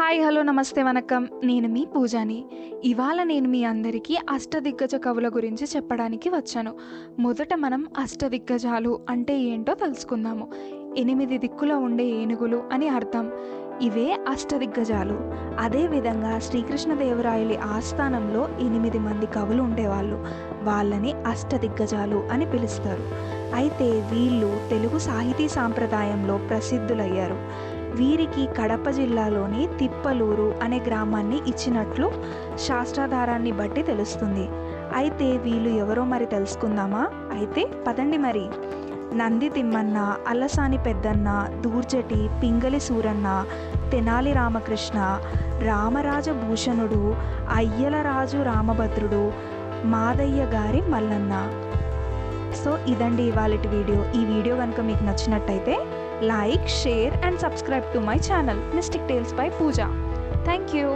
Hi hello నమస్తే వనకం. నేను మీ పూజాని. ఇవాళ నేను మీ అందరికీ అష్టదిగ్గజ కవుల గురించి చెప్పడానికి వచ్చాను. మొదట మనం అష్టదిగ్గజాలు అంటే ఏంటో తెలుసుకుందాము. ఎనిమిది దిక్కుల ఉండే ఏనుగులు అని అర్థం. ఇవే అష్టదిగ్గజాలు. అదేవిధంగా శ్రీకృష్ణదేవరాయలి ఆస్థానంలో ఎనిమిది మంది కవులు ఉండేవాళ్ళు. వాళ్ళని అష్టదిగ్గజాలు అని పిలుస్తారు. అయితే వీళ్ళు తెలుగు సాహితీ సాంప్రదాయంలో ప్రసిద్ధులయ్యారు. వీరికి కడప జిల్లాలోని తిప్పలూరు అనే గ్రామాన్ని ఇచ్చినట్లు శాస్త్రాధారాన్ని బట్టి తెలుస్తుంది. అయితే వీళ్ళు ఎవరో మరి తెలుసుకుందామా? అయితే పదండి మరి. నంది తిమ్మన్న అల్లసాని పెద్దన్న దూర్జటి పింగళి సూరన్న తెనాలి రామకృష్ణ రామరాజ భూషణుడు అయ్యలరాజు రామభద్రుడు మాదయ్య గారి మల్లన్న. సో ఇదండి ఇవాళ వీడియో. ఈ వీడియో కనుక మీకు నచ్చినట్టయితే like share and subscribe to my channel mystic tales by Pooja. Thank you.